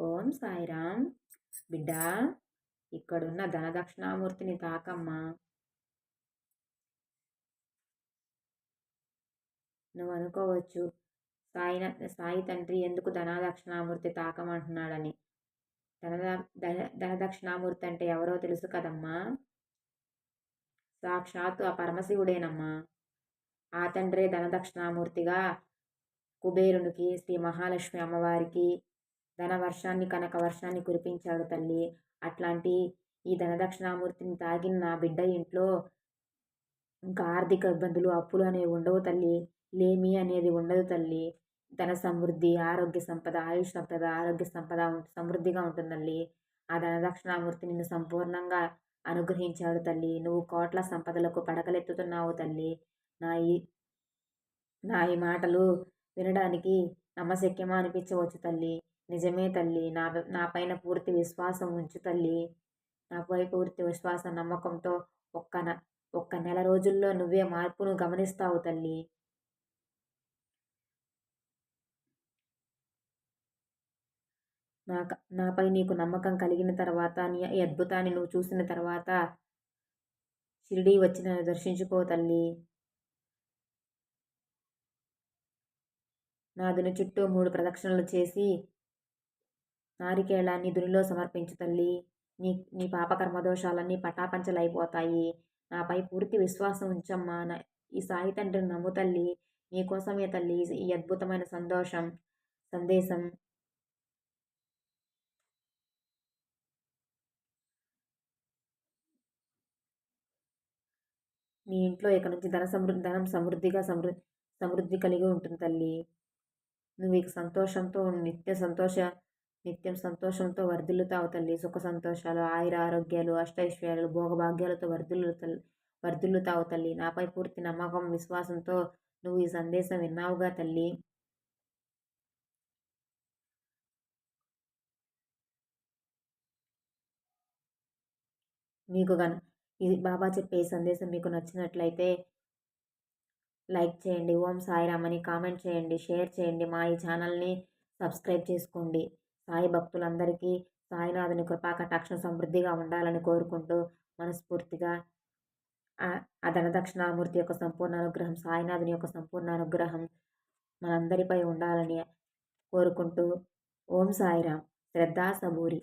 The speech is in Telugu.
ఓం సాయిరామ్. బిడ్డ ఇక్కడున్న ధనదక్షిణామూర్తిని తాకమ్మా. నువ్వు అనుకోవచ్చు సాయి సాయి తండ్రి ఎందుకు ధనాదక్షిణామూర్తి తాకమంటున్నాడని. ధన ధనదక్షిణామూర్తి అంటే ఎవరో తెలుసు కదమ్మా. సాక్షాత్తు ఆ పరమశివుడేనమ్మా. ఆ తండ్రే ధనదక్షిణామూర్తిగా కుబేరునికి శ్రీ మహాలక్ష్మి అమ్మవారికి ధనవర్షాన్ని కనక వర్షాన్ని కురిపించాడు తల్లి. అట్లాంటి ఈ ధనదక్షిణామూర్తిని తాగిన నా బిడ్డ ఇంట్లో ఇంకా ఆర్థిక ఇబ్బందులు అప్పులు అనేవి ఉండవు తల్లి. లేమి అనేది ఉండదు తల్లి. ధన సమృద్ధి ఆరోగ్య సంపద ఆయుష్ సంపద ఆరోగ్య సంపద సమృద్ధిగా ఉంటుందండి ఆ ధనదక్షిణామూర్తి నిన్ను సంపూర్ణంగా అనుగ్రహించాడు తల్లి. నువ్వు కోట్ల సంపదలకు పడకలెత్తుతున్నావు తల్లి. నా ఈ నా ఈ మాటలు వినడానికి నమ్మశక్యమా అనిపించవచ్చు తల్లి. నిజమే తల్లి. నా నా పైన పూర్తి విశ్వాసం ఉంచు తల్లి. నాపై పూర్తి విశ్వాస నమ్మకంతో ఒక్క ఒక్క నెల రోజుల్లో నువ్వే మార్పును గమనిస్తావు తల్లి. నా నాపై నీకు నమ్మకం కలిగిన తర్వాత నీ ఈ అద్భుతాన్ని నువ్వు చూసిన తర్వాత షిరిడీ వచ్చి నన్ను దర్శించుకో తల్లి. నాదుని చుట్టూ మూడు ప్రదక్షిణలు చేసి నారికేళాన్ని దునిలో సమర్పించు తల్లి. నీ నీ పాపకర్మదోషాలన్నీ పటాపంచలైపోతాయి. నాపై పూర్తి విశ్వాసం ఉంచమ్మా. ఈ సాయి తండ్రిని నమ్ము తల్లి. నీకోసమే తల్లి ఈ అద్భుతమైన సంతోషం సందేశం. నీ ఇంట్లో ఇక నుంచి ధన సమృద్ధి ధనం సమృద్ధిగా సమృద్ధి సమృద్ధి కలిగి ఉంటుంది తల్లి. నువ్వు ఇక సంతోషంతో నిత్య సంతోష నిత్యం సంతోషంతో వర్ధిల్లుతావు తల్లి. సుఖ సంతోషాలు ఆయుర ఆరోగ్యాలు అష్టైశ్వర్యాలు భోగభాగ్యాలతో వర్ధిల్లు తల్లి వర్ధిల్లుతావు తల్లి. నాపై పూర్తి నమ్మకం విశ్వాసంతో నువ్వు ఈ సందేశం విన్నావుగా తల్లి. మీకు గన ఇది బాబా చెప్పే సందేశం మీకు నచ్చినట్లయితే లైక్ చేయండి. ఓం సాయిరామ్ అని కామెంట్ చేయండి షేర్ చేయండి. మా ఈ ఛానల్ని సబ్స్క్రైబ్ చేసుకోండి. సాయి భక్తులందరికీ సాయినాథుని కృపా కటాక్ష సమృద్ధిగా ఉండాలని కోరుకుంటూ మనస్ఫూర్తిగా ఆ ధనదక్షిణామూర్తి యొక్క సంపూర్ణ అనుగ్రహం సాయినాథుని యొక్క సంపూర్ణ అనుగ్రహం మనందరిపై ఉండాలని కోరుకుంటూ ఓం సాయిరామ్. శ్రద్ధా సబూరి